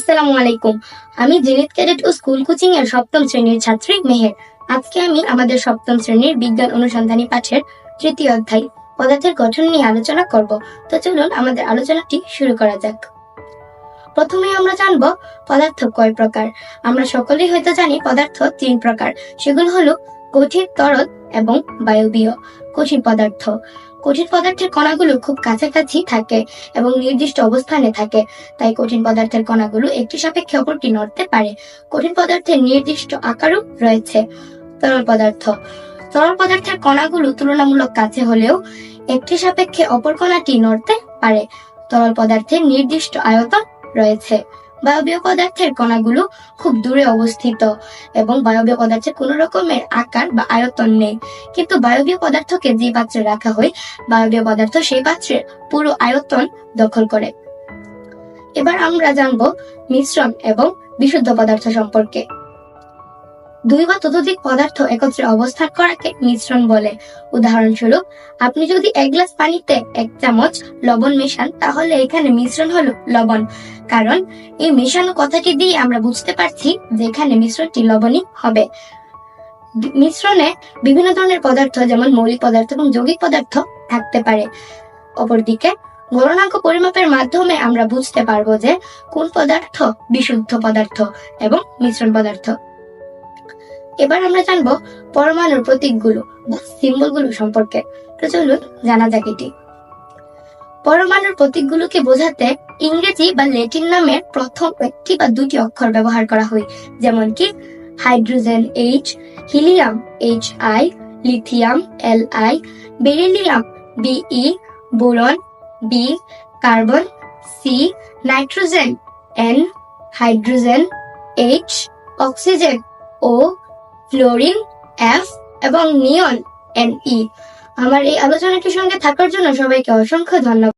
আসসালামু আলাইকুম। আমি জেনিত ক্যাডেট ও স্কুল কোচিং এর সপ্তম শ্রেণির ছাত্রী মেহের। আজকে আমি আমাদের সপ্তম শ্রেণির বিজ্ঞান অনুসন্ধানী পাঠের তৃতীয় অধ্যায় পদার্থের গঠন নিয়ে আলোচনা করব। তো চলুন আমাদের আলোচনাটি শুরু করা যাক। প্রথমে আমরা জানব পদার্থ কয় প্রকার। আমরা সকলেই হয়তো জানি পদার্থ তিন প্রকার। সেগুলো হলো কঠিন তরল এবং বায়বীয়। কঠিন পদার্থ। কঠিন পদার্থের কণাগুলো খুব কাছাকাছি থাকে এবং নির্দিষ্ট অবস্থানে থাকে। তাই কঠিন পদার্থের কণাগুলো একটি সাপেক্ষে অপরটি নড়তে পারে। কঠিন পদার্থের নির্দিষ্ট আকারও রয়েছে। তরল পদার্থ। তরল পদার্থের কণাগুলো তুলনামূলক কাছে হলেও একটি সাপেক্ষে অপর কণাটি নড়তে পারে। তরল পদার্থের নির্দিষ্ট আয়তন রয়েছে। বায়বীয় পদার্থের কণাগুলো খুব দূরে অবস্থিত এবং বায়বীয় পদার্থের কোনো রকমের আকার বা আয়তন নেই। কিন্তু বায়বীয় পদার্থকে যে পাত্রে রাখা হয়, বায়বীয় পদার্থ সেই পাত্রের পুরো আয়তন দখল করে। এবার আমরা জানব মিশ্রণ এবং বিশুদ্ধ পদার্থ সম্পর্কে। দুই বা ততোধিক পদার্থ একত্রে অবস্থান করাকে মিশ্রণ বলে। উদাহরণস্বরূপ, আপনি যদি এক গ্লাস পানিতে এক চামচ লবণ মেশান, তাহলে এখানে মিশ্রণ হলো লবণ। কারণ এই মেশানো কথাটি দিয়ে আমরা বুঝতে পারছি যে এখানে মিশ্রণটি লবণী হবে। মিশ্রণে বিভিন্ন ধরনের পদার্থ, যেমন মৌলিক পদার্থ এবং যৌগিক পদার্থ থাকতে পারে। অপরদিকে গণনাঙ্ক পরিমাপের মাধ্যমে আমরা বুঝতে পারব যে কোন পদার্থ বিশুদ্ধ পদার্থ এবং মিশ্রণ পদার্থ। এবার আমরা জানব পরমাণুর প্রতীকগুলো বা সিম্বলগুলো সম্পর্কে। তো চলুন জানা যাক এটি। পরমাণুর প্রতীকগুলোকে বোঝাতে ইংরেজি বা ল্যাটিন নামের প্রথম একটি বা দুটি অক্ষর ব্যবহার করা হয় যেমন কি hydrogen H helium H I lithium L I beryllium B E boron B carbon C nitrogen N hydrogen H oxygen O fluorine F এবং নিয়ন এন ই আমার এই আলোচনাটির সঙ্গে থাকার জন্য সবাইকে অসংখ্য ধন্যবাদ।